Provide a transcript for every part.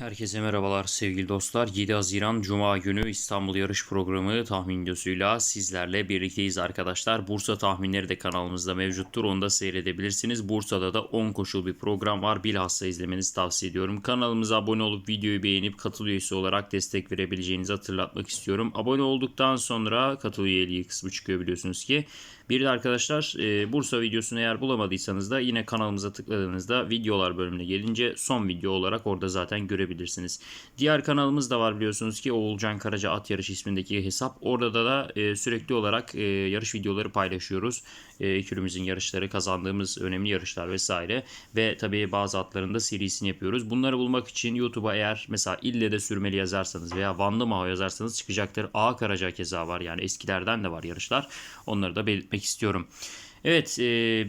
Herkese merhabalar sevgili dostlar. 7 Haziran Cuma günü İstanbul Yarış Programı tahmin videosuyla sizlerle birlikteyiz arkadaşlar. Bursa tahminleri de kanalımızda mevcuttur. Onu da seyredebilirsiniz. Bursa'da da 10 koşul bir program var. Bilhassa izlemenizi tavsiye ediyorum. Kanalımıza abone olup videoyu beğenip katıl üyesi olarak destek verebileceğinizi hatırlatmak istiyorum. Abone olduktan sonra katıl üyeliği kısmı çıkıyor biliyorsunuz ki. Bir de arkadaşlar e, Bursa videosunu eğer bulamadıysanız da yine kanalımıza tıkladığınızda videolar bölümüne gelince son video olarak orada zaten görebilirsiniz. Diğer kanalımız da var biliyorsunuz ki Oğulcan Karaca At Yarış ismindeki hesap. Orada da e, sürekli olarak e, yarış videoları paylaşıyoruz. E, ekürümüzün yarışları, kazandığımız önemli yarışlar vesaire. Ve tabii bazı atların da serisini yapıyoruz. Bunları bulmak için YouTube'a eğer mesela ille de sürmeli yazarsanız veya Vanlı Maho yazarsanız çıkacaktır. A Karaca keza var yani eskilerden de var yarışlar. Onları da belirtmek istiyorum. Evet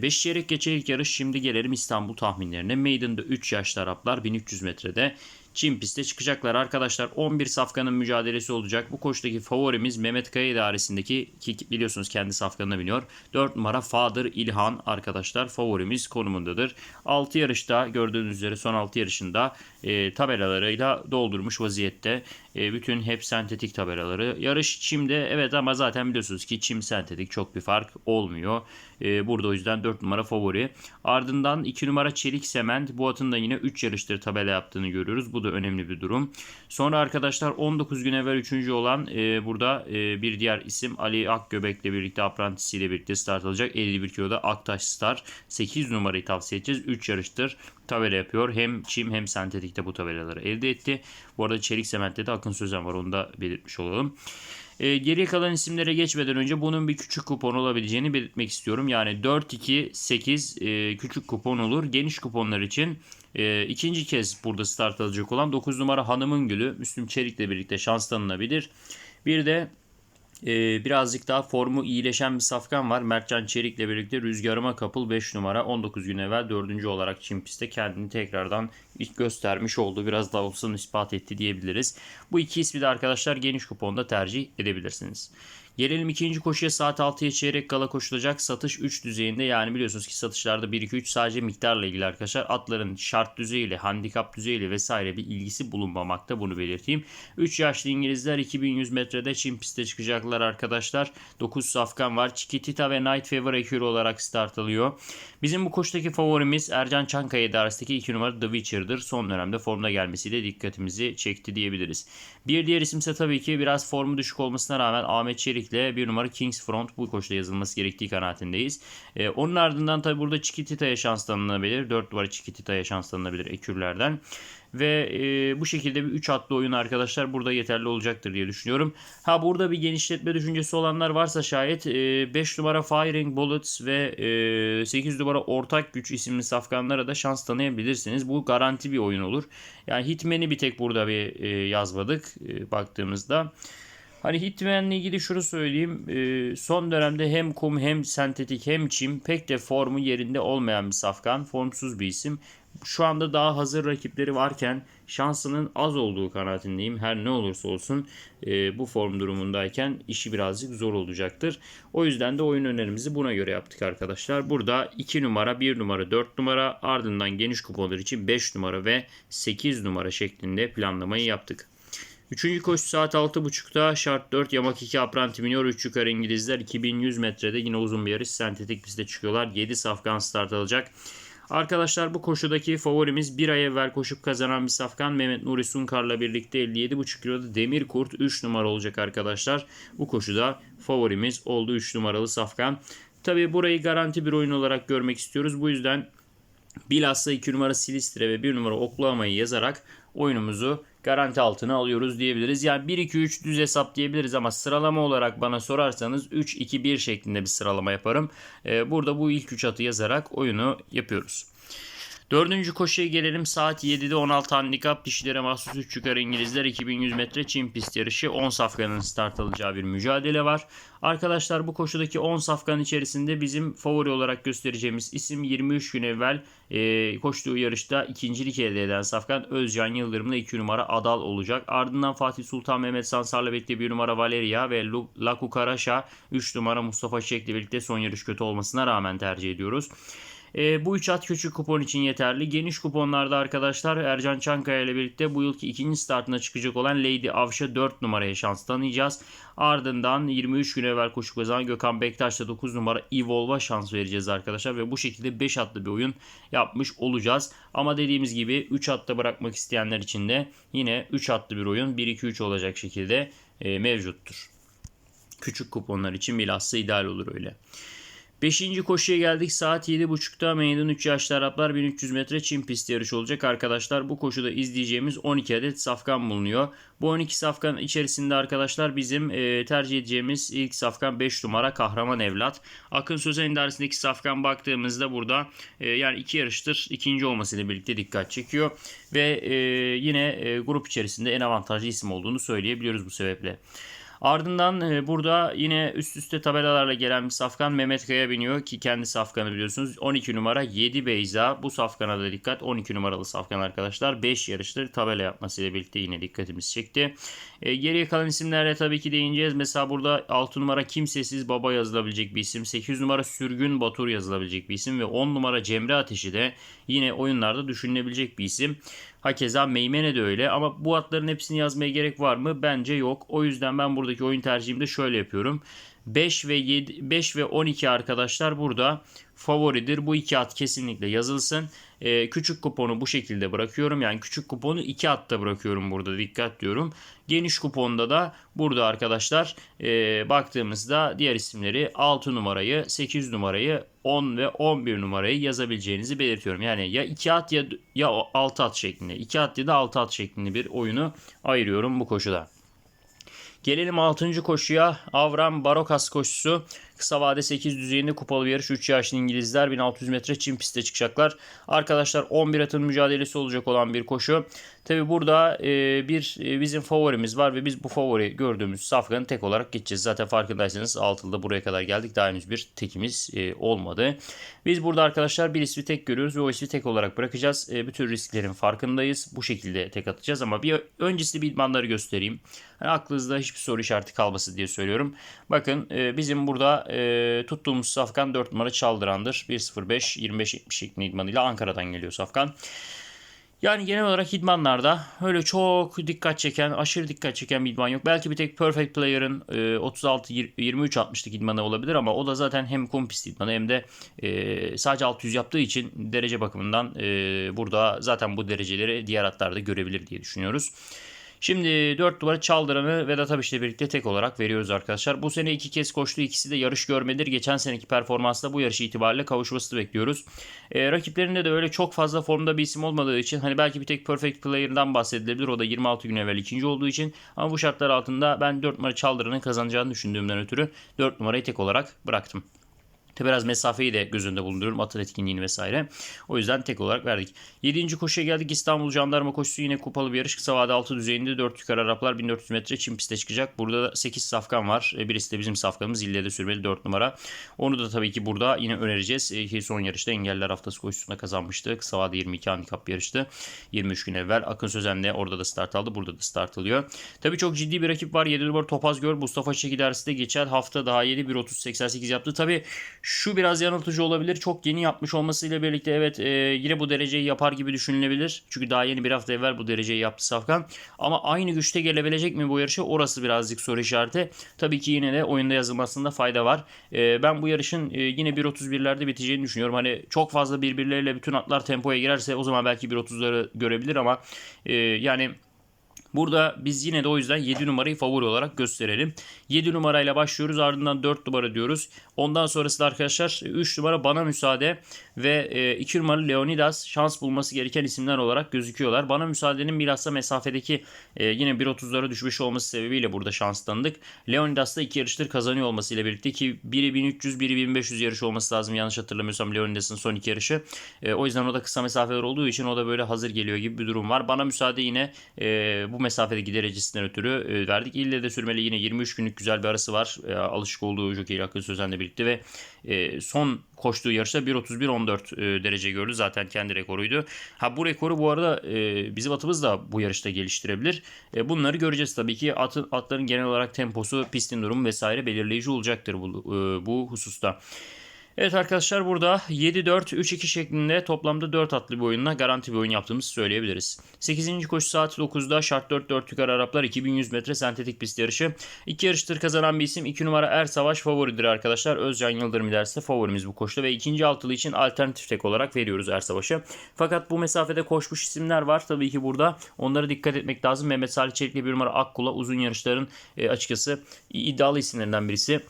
5 çeyrek geçe ilk yarış şimdi gelelim İstanbul tahminlerine. Maiden'da 3 yaşlı Araplar 1300 metrede Çin pistte çıkacaklar arkadaşlar. 11 safkanın mücadelesi olacak. Bu koştaki favorimiz Mehmet Kaya idaresindeki ki biliyorsunuz kendi safkanına biniyor. 4 numara Fadır İlhan arkadaşlar favorimiz konumundadır. 6 yarışta gördüğünüz üzere son 6 yarışında e, tabelalarıyla doldurmuş vaziyette. E, bütün hep sentetik tabelaları. Yarış çimde evet ama zaten biliyorsunuz ki çim sentetik çok bir fark olmuyor. E, burada o yüzden 4 numara favori. Ardından 2 numara Çelik Sement. Bu atın da yine 3 yarıştır tabela yaptığını görüyoruz. Bu da önemli bir durum. Sonra arkadaşlar 19 gün evvel 3. olan e, burada e, bir diğer isim Ali Akgöbek'le birlikte aprantisiyle birlikte start alacak. 51 kiloda Aktaş Star. 8 numarayı tavsiye edeceğiz. 3 yarıştır tabela yapıyor. Hem çim hem sentetikte bu tabelaları elde etti. Bu arada Çelik Sement'te de Akın Sözen var. Onu da belirtmiş olalım. E, geriye kalan isimlere geçmeden önce bunun bir küçük kupon olabileceğini belirtmek istiyorum. Yani 4, 2, 8 e, küçük kupon olur. Geniş kuponlar için e, ikinci kez burada start alacak olan 9 numara Hanımın Gülü Müslüm Çelik'le birlikte şans tanınabilir. Bir de ee, birazcık daha formu iyileşen bir safkan var. Mertcan Çelik'le birlikte Rüzgarıma Kapıl 5 numara 19 gün evvel 4. olarak Çin pistte kendini tekrardan göstermiş oldu. Biraz daha olsun ispat etti diyebiliriz. Bu iki ismi de arkadaşlar geniş kuponda tercih edebilirsiniz. Gelelim ikinci koşuya saat 6'ya çeyrek kala koşulacak satış 3 düzeyinde yani biliyorsunuz ki satışlarda 1-2-3 sadece miktarla ilgili arkadaşlar. Atların şart düzeyiyle, handikap düzeyiyle vesaire bir ilgisi bulunmamakta bunu belirteyim. 3 yaşlı İngilizler 2100 metrede Çin pistte çıkacaklar arkadaşlar. 9 safkan var. Chiquitita ve Night Fever ekürü olarak start alıyor. Bizim bu koşudaki favorimiz Ercan Çankaya idaresindeki 2 numara The Witcher'dır. Son dönemde formda gelmesiyle dikkatimizi çekti diyebiliriz. Bir diğer isimse tabii ki biraz formu düşük olmasına rağmen Ahmet Çelik'le bir numara Kings Front bu koşuda yazılması gerektiği kanaatindeyiz. Ee, onun ardından tabii burada Chiquitita'ya şans tanınabilir. 4 numara Chiquitita'ya şans tanınabilir ekürlerden. Ve e, bu şekilde bir 3 atlı oyun arkadaşlar burada yeterli olacaktır diye düşünüyorum. Ha burada bir genişletme düşüncesi olanlar varsa şayet e, 5 numara Firing Bullets ve e, 8 numara Ortak Güç isimli safkanlara da şans tanıyabilirsiniz. Bu garanti bir oyun olur. Yani Hitman'i bir tek burada bir e, yazmadık e, baktığımızda. Hani Hitman'le ilgili şunu söyleyeyim. E, son dönemde hem kum hem sentetik hem çim pek de formu yerinde olmayan bir safkan. Formsuz bir isim. Şu anda daha hazır rakipleri varken şansının az olduğu kanaatindeyim. Her ne olursa olsun e, bu form durumundayken işi birazcık zor olacaktır. O yüzden de oyun önerimizi buna göre yaptık arkadaşlar. Burada 2 numara, 1 numara, 4 numara ardından geniş kuponlar için 5 numara ve 8 numara şeklinde planlamayı yaptık. Üçüncü koşu saat 6.30'da şart 4 Yamak 2 Apranti Minor 3 yukarı İngilizler 2100 metrede yine uzun bir yarış sentetik pistte çıkıyorlar. 7 safkan start alacak. Arkadaşlar bu koşudaki favorimiz bir ay evvel koşup kazanan bir safkan Mehmet Nuri Sunkar'la birlikte 57,5 kiloda Demir Kurt 3 numara olacak arkadaşlar. Bu koşuda favorimiz oldu 3 numaralı safkan. Tabi burayı garanti bir oyun olarak görmek istiyoruz. Bu yüzden bilhassa 2 numara Silistre ve 1 numara Oklahoma'yı yazarak oyunumuzu garanti altına alıyoruz diyebiliriz. Yani 1-2-3 düz hesap diyebiliriz ama sıralama olarak bana sorarsanız 3-2-1 şeklinde bir sıralama yaparım. Ee, burada bu ilk 3 atı yazarak oyunu yapıyoruz. Dördüncü koşuya gelelim. Saat 7'de 16 handikap dişilere mahsus 3 yukarı İngilizler 2100 metre Çin pist yarışı 10 safkanın start alacağı bir mücadele var. Arkadaşlar bu koşudaki 10 safkan içerisinde bizim favori olarak göstereceğimiz isim 23 gün evvel e, koştuğu yarışta ikincilik elde eden safkan Özcan Yıldırım'la 2 numara Adal olacak. Ardından Fatih Sultan Mehmet Sansar'la birlikte 1 numara Valeria ve Laku Karaşa 3 numara Mustafa Çiçek'le birlikte son yarış kötü olmasına rağmen tercih ediyoruz. E, bu 3 at küçük kupon için yeterli. Geniş kuponlarda arkadaşlar Ercan Çankaya ile birlikte bu yılki ikinci startına çıkacak olan Lady Avş'a 4 numaraya şans tanıyacağız. Ardından 23 gün evvel koşu kazanan Gökhan Bektaş'ta 9 numara Evolve'a şans vereceğiz arkadaşlar. Ve bu şekilde 5 atlı bir oyun yapmış olacağız. Ama dediğimiz gibi 3 atta bırakmak isteyenler için de yine 3 atlı bir oyun 1-2-3 olacak şekilde e, mevcuttur. Küçük kuponlar için bilhassa ideal olur öyle. Beşinci koşuya geldik. Saat 7.30'da meydan 3 yaşlı Araplar 1300 metre Çin pisti yarışı olacak. Arkadaşlar bu koşuda izleyeceğimiz 12 adet safkan bulunuyor. Bu 12 safkan içerisinde arkadaşlar bizim e, tercih edeceğimiz ilk safkan 5 numara Kahraman Evlat. Akın Sözen idaresindeki safkan baktığımızda burada e, yani iki yarıştır ikinci olmasıyla birlikte dikkat çekiyor. Ve e, yine e, grup içerisinde en avantajlı isim olduğunu söyleyebiliyoruz bu sebeple. Ardından e, burada yine üst üste tabelalarla gelen bir safkan Mehmet Kaya biniyor ki kendi safkanı biliyorsunuz. 12 numara 7 Beyza. Bu safkana da dikkat. 12 numaralı safkan arkadaşlar. 5 yarıştır tabela yapmasıyla birlikte yine dikkatimizi çekti. E, geriye kalan isimlerle tabii ki değineceğiz. Mesela burada 6 numara Kimsesiz Baba yazılabilecek bir isim. 8 numara Sürgün Batur yazılabilecek bir isim. Ve 10 numara Cemre Ateşi de yine oyunlarda düşünülebilecek bir isim. Hakeza Meymene de öyle ama bu atların hepsini yazmaya gerek var mı? Bence yok. O yüzden ben buradaki oyun tercihimde şöyle yapıyorum. 5 ve 7 5 ve 12 arkadaşlar burada favoridir. Bu iki at kesinlikle yazılsın. Ee, küçük kuponu bu şekilde bırakıyorum. Yani küçük kuponu iki atta bırakıyorum burada dikkat diyorum. Geniş kuponda da burada arkadaşlar e, baktığımızda diğer isimleri 6 numarayı, 8 numarayı, 10 ve 11 numarayı yazabileceğinizi belirtiyorum. Yani ya 2 at ya, ya 6 at şeklinde. 2 at ya da 6 at şeklinde bir oyunu ayırıyorum bu koşuda. Gelelim 6. koşuya. Avram Barokas koşusu. Kısa vade 8 düzeyinde kupalı bir yarış. 3 yaşlı İngilizler 1600 metre çim piste çıkacaklar. Arkadaşlar 11 atın mücadelesi olacak olan bir koşu. Tabi burada e, bir e, bizim favorimiz var ve biz bu favori gördüğümüz safkanı tek olarak geçeceğiz. Zaten farkındaysanız altılıda buraya kadar geldik. Daha henüz bir tekimiz e, olmadı. Biz burada arkadaşlar bir ismi tek görüyoruz ve o ismi tek olarak bırakacağız. E, bütün risklerin farkındayız. Bu şekilde tek atacağız ama bir öncesinde bir idmanları göstereyim. Hani aklınızda hiçbir soru işareti kalması diye söylüyorum. Bakın e, bizim burada e, tuttuğumuz safkan 4 numara Çaldıran'dır. 1.05 25.70 şeklinde idmanıyla Ankara'dan geliyor safkan. Yani genel olarak idmanlarda öyle çok dikkat çeken, aşırı dikkat çeken bir idman yok. Belki bir tek Perfect Player'ın 36-23-60'lık idmanı olabilir ama o da zaten hem kompist idmanı hem de e, sadece 600 yaptığı için derece bakımından e, burada zaten bu dereceleri diğer atlarda görebilir diye düşünüyoruz. Şimdi 4 numara Çaldıran'ı Vedat Abiş'le birlikte tek olarak veriyoruz arkadaşlar. Bu sene iki kez koştu. ikisi de yarış görmedir. Geçen seneki performansla bu yarış itibariyle kavuşmasını bekliyoruz. E, rakiplerinde de öyle çok fazla formda bir isim olmadığı için hani belki bir tek Perfect Player'dan bahsedilebilir. O da 26 gün evvel ikinci olduğu için. Ama bu şartlar altında ben 4 numara Çaldıran'ın kazanacağını düşündüğümden ötürü 4 numarayı tek olarak bıraktım. Biraz mesafeyi de göz önünde bulunduruyorum. Atıl etkinliğini vesaire. O yüzden tek olarak verdik. 7. koşuya geldik. İstanbul Jandarma koşusu yine kupalı bir yarış. Kısa vade 6 düzeyinde 4 yukarı Araplar 1400 metre çim piste çıkacak. Burada da 8 safkan var. E, birisi de bizim safkanımız. İlle de sürmeli 4 numara. Onu da tabii ki burada yine önereceğiz. E, son yarışta engeller haftası koşusunda kazanmıştı. Kısa vade 22 handikap yarıştı. 23 gün evvel. Akın Sözen de orada da start aldı. Burada da start alıyor. Tabii çok ciddi bir rakip var. 7 numara Topaz Gör. Mustafa Çeki dersi de geçen hafta daha 7 1.30-88 yaptı. Tabii şu biraz yanıltıcı olabilir. Çok yeni yapmış olmasıyla birlikte evet e, yine bu dereceyi yapar gibi düşünülebilir. Çünkü daha yeni bir hafta evvel bu dereceyi yaptı Safkan. Ama aynı güçte gelebilecek mi bu yarışı? Orası birazcık soru işareti. Tabii ki yine de oyunda yazılmasında fayda var. E, ben bu yarışın e, yine 1.31'lerde biteceğini düşünüyorum. Hani çok fazla birbirleriyle bütün atlar tempoya girerse o zaman belki 1.30'ları görebilir ama e, yani Burada biz yine de o yüzden 7 numarayı favori olarak gösterelim. 7 numarayla başlıyoruz ardından 4 numara diyoruz. Ondan sonrası da arkadaşlar 3 numara bana müsaade ve 2 e, numaralı Leonidas şans bulması gereken isimler olarak gözüküyorlar. Bana müsaadenin bilhassa mesafedeki e, yine 1.30'lara düşmüş olması sebebiyle burada şanslandık. Leonidas da 2 yarıştır kazanıyor olmasıyla birlikte ki biri 1300 biri 1500 yarış olması lazım yanlış hatırlamıyorsam Leonidas'ın son 2 yarışı. E, o yüzden o da kısa mesafeler olduğu için o da böyle hazır geliyor gibi bir durum var. Bana müsaade yine bu mesafedeki derecesinden ötürü verdik. İlle de sürmeli yine 23 günlük güzel bir arası var. Alışık olduğu jockey Akın Sözen'le birlikte ve son koştuğu yarışta 1.31-14 e, derece gördü. Zaten kendi rekoruydu. Ha bu rekoru bu arada e, bizim atımız da bu yarışta geliştirebilir. E, bunları göreceğiz tabii ki. Atın, atların genel olarak temposu, pistin durumu vesaire belirleyici olacaktır bu, e, bu hususta. Evet arkadaşlar burada 7-4-3-2 şeklinde toplamda 4 atlı bir oyunla garanti bir oyun yaptığımızı söyleyebiliriz. 8. koşu saat 9'da şart 4-4 yukarı Araplar 2100 metre sentetik pist yarışı. İki yarıştır kazanan bir isim 2 numara Er Savaş favoridir arkadaşlar. Özcan Yıldırım ilerisi favorimiz bu koşuda ve ikinci altılı için alternatif tek olarak veriyoruz Er Savaş'ı. Fakat bu mesafede koşmuş isimler var. Tabii ki burada onlara dikkat etmek lazım. Mehmet Salih Çelik'le bir numara Akkula uzun yarışların e, açıkçası iddialı isimlerinden birisi.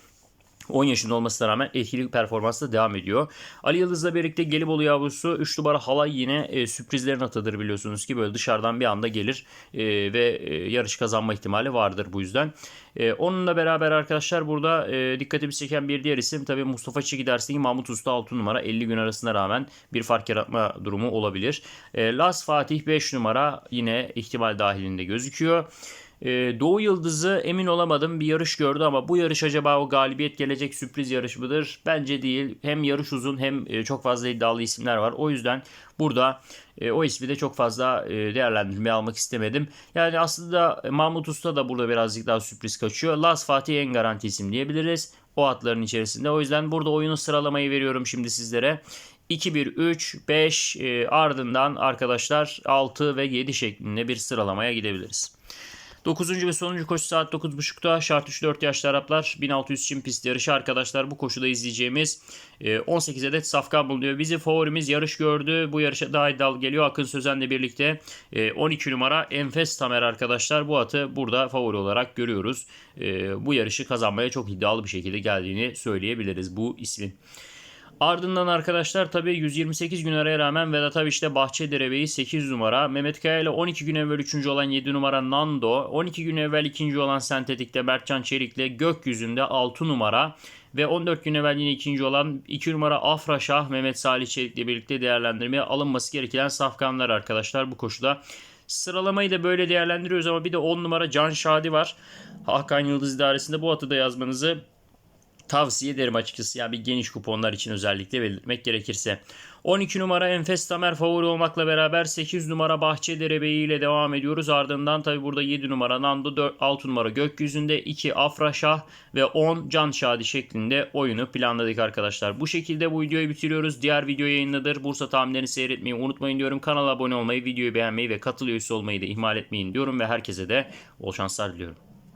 10 yaşında olmasına rağmen etkili performansla devam ediyor. Ali Yıldız'la birlikte Gelibolu yavrusu 3 numara halay yine e, sürprizlerin atıdır biliyorsunuz ki böyle dışarıdan bir anda gelir e, ve e, yarış kazanma ihtimali vardır bu yüzden. E, onunla beraber arkadaşlar burada e, dikkatimi çeken bir diğer isim tabii Mustafa Çeki dersindeki Mahmut Usta 6 numara 50 gün arasına rağmen bir fark yaratma durumu olabilir. E, Las Fatih 5 numara yine ihtimal dahilinde gözüküyor. Ee, Doğu Yıldızı emin olamadım bir yarış gördü ama bu yarış acaba o galibiyet gelecek sürpriz yarış mıdır? Bence değil. Hem yarış uzun hem e, çok fazla iddialı isimler var. O yüzden burada e, o ismi de çok fazla e, değerlendirmeye almak istemedim. Yani aslında Mahmut Usta da burada birazcık daha sürpriz kaçıyor. Las Fatih en garanti isim diyebiliriz. O atların içerisinde. O yüzden burada oyunu sıralamayı veriyorum şimdi sizlere. 2, 1, 3, 5 e, ardından arkadaşlar 6 ve 7 şeklinde bir sıralamaya gidebiliriz. 9. ve sonuncu koşu saat 9.30'da şart 3-4 yaşlı Araplar 1600 çim pist yarışı arkadaşlar bu koşuda izleyeceğimiz e, 18 adet safkan bulunuyor. Bizim favorimiz yarış gördü. Bu yarışa daha iddialı geliyor. Akın Sözen'le birlikte e, 12 numara Enfes Tamer arkadaşlar bu atı burada favori olarak görüyoruz. E, bu yarışı kazanmaya çok iddialı bir şekilde geldiğini söyleyebiliriz bu ismin. Ardından arkadaşlar tabii 128 gün araya rağmen Vedat Aviş'te Bahçederebe'yi 8 numara. Mehmet Kaya ile 12 gün evvel 3. olan 7 numara Nando. 12 gün evvel 2. olan Sentetik'te Berkcan Çelik'le Gökyüzü'nde 6 numara. Ve 14 gün evvel yine ikinci olan 2 numara Afra Şah Mehmet Salih Çelik'le birlikte değerlendirmeye alınması gereken safkanlar arkadaşlar bu koşuda. Sıralamayı da böyle değerlendiriyoruz ama bir de 10 numara Can Şadi var. Hakan Yıldız idaresinde bu atı da yazmanızı tavsiye ederim açıkçası. Yani bir geniş kuponlar için özellikle belirtmek gerekirse. 12 numara Enfes Tamer favori olmakla beraber 8 numara Bahçedere Beyi ile devam ediyoruz. Ardından tabi burada 7 numara Nando, 4, 6 numara Gökyüzünde, 2 Afraşah ve 10 Can Şadi şeklinde oyunu planladık arkadaşlar. Bu şekilde bu videoyu bitiriyoruz. Diğer video yayınladır. Bursa tahminlerini seyretmeyi unutmayın diyorum. Kanala abone olmayı, videoyu beğenmeyi ve katıl üyesi olmayı da ihmal etmeyin diyorum ve herkese de bol şanslar diliyorum.